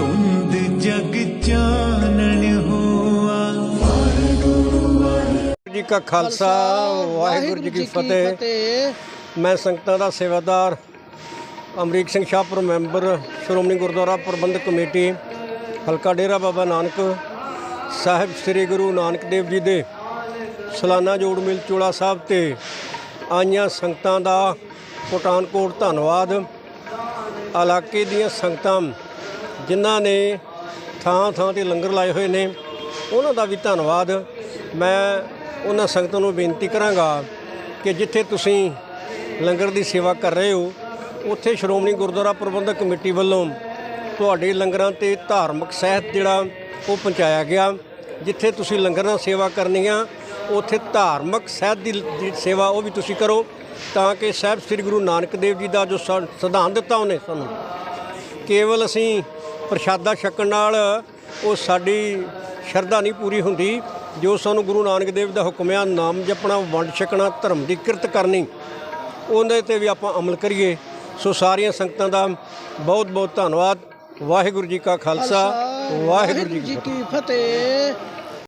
ਤੁੰਦ ਜੀ ਕਾ ਖਾਲਸਾ ਵਾਹਿਗੁਰੂ ਜੀ ਕੀ ਫਤਿਹ। ਮੈਂ ਸੰਗਤਾਂ ਦਾ ਸੇਵਾਦਾਰ ਅਮਰੀਕ ਸਿੰਘ ਸ਼ਾਹਪੁਰ ਮੈਂਬਰ ਸ਼੍ਰੋਮਣੀ ਗੁਰਦੁਆਰਾ ਪ੍ਰਬੰਧਕ ਕਮੇਟੀ ਹਲਕਾ ਡੇਰਾ ਬਾਬਾ ਨਾਨਕ ਸਾਹਿਬ ਸ੍ਰੀ ਗੁਰੂ ਨਾਨਕ ਦੇਵ ਜੀ ਦੇ ਸਲਾਨਾ ਜੋੜ ਮਿਲ ਚੋਲਾ ਸਾਹਿਬ ਤੇ ਆਈਆਂ ਸੰਗਤਾਂ ਦਾ ਕੋਟਾਨਕੋਟ ਧੰਨਵਾਦ। ਇਲਾਕੇ ਦੀਆਂ ਸੰਗਤਾਂ ਜਿਨ੍ਹਾਂ ਨੇ ਥਾਂ ਥਾਂ ਤੇ ਲੰਗਰ ਲਾਏ ਹੋਏ ਨੇ, ਉਹਨਾਂ ਦਾ ਵੀ ਧੰਨਵਾਦ। ਮੈਂ ਉਹਨਾਂ ਸੰਗਤਾਂ ਨੂੰ ਬੇਨਤੀ ਕਰਾਂਗਾ ਕਿ ਜਿੱਥੇ ਤੁਸੀਂ ਲੰਗਰ ਦੀ ਸੇਵਾ ਕਰ ਰਹੇ ਹੋ, ਉੱਥੇ ਸ਼੍ਰੋਮਣੀ ਗੁਰਦੁਆਰਾ ਪ੍ਰਬੰਧਕ ਕਮੇਟੀ ਵੱਲੋਂ ਤੁਹਾਡੇ ਲੰਗਰਾਂ ਤੇ ਧਾਰਮਿਕ ਸਹਿਤ ਜਿਹੜਾ ਉਹ ਪਹੁੰਚਾਇਆ ਗਿਆ। ਜਿੱਥੇ ਤੁਸੀਂ ਲੰਗਰ ਨਾਲ ਸੇਵਾ ਕਰਨੀ ਆ, ਉੱਥੇ ਧਾਰਮਿਕ ਸਹਿਤ ਦੀ ਸੇਵਾ ਉਹ ਵੀ ਤੁਸੀਂ ਕਰੋ, ਤਾਂ ਕਿ ਸਾਹਿਬ ਸ੍ਰੀ ਗੁਰੂ ਨਾਨਕ ਦੇਵ ਜੀ ਦਾ ਜੋ ਸੰ- ਸਿਧਾਂਤ ਦਿੱਤਾ ਉਹਨੇ ਸਾਨੂੰ। ਕੇਵਲ ਅਸੀਂ ਪ੍ਰਸ਼ਾਦਾ ਛਕਣ ਨਾਲ ਉਹ ਸਾਡੀ ਸ਼ਰਧਾ ਨਹੀਂ ਪੂਰੀ ਹੁੰਦੀ ਜੋ ਸਾਨੂੰ ਗੁਰੂ ਨਾਨਕ ਦੇਵ ਦਾ ਹੁਕਮ ਆ ਨਾਮ ਜਪਣਾ ਵੰਡ ਛਕਣਾ ਧਰਮ ਦੀ ਕਿਰਤ ਕਰਨੀ ਉਹਦੇ ਤੇ ਵੀ ਆਪਾਂ ਅਮਲ ਕਰੀਏ। ਸੋ ਸਾਰੀਆਂ ਸੰਗਤਾਂ ਦਾ ਬਹੁਤ ਬਹੁਤ ਧੰਨਵਾਦ। ਵਾਹਿਗੁਰੂ ਜੀ ਕਾ ਖਾਲਸਾ ਵਾਹਿਗੁਰੂ ਜੀ ਕੀ ਫਤਿਹ। ਕੀ ਫਤਿਹ।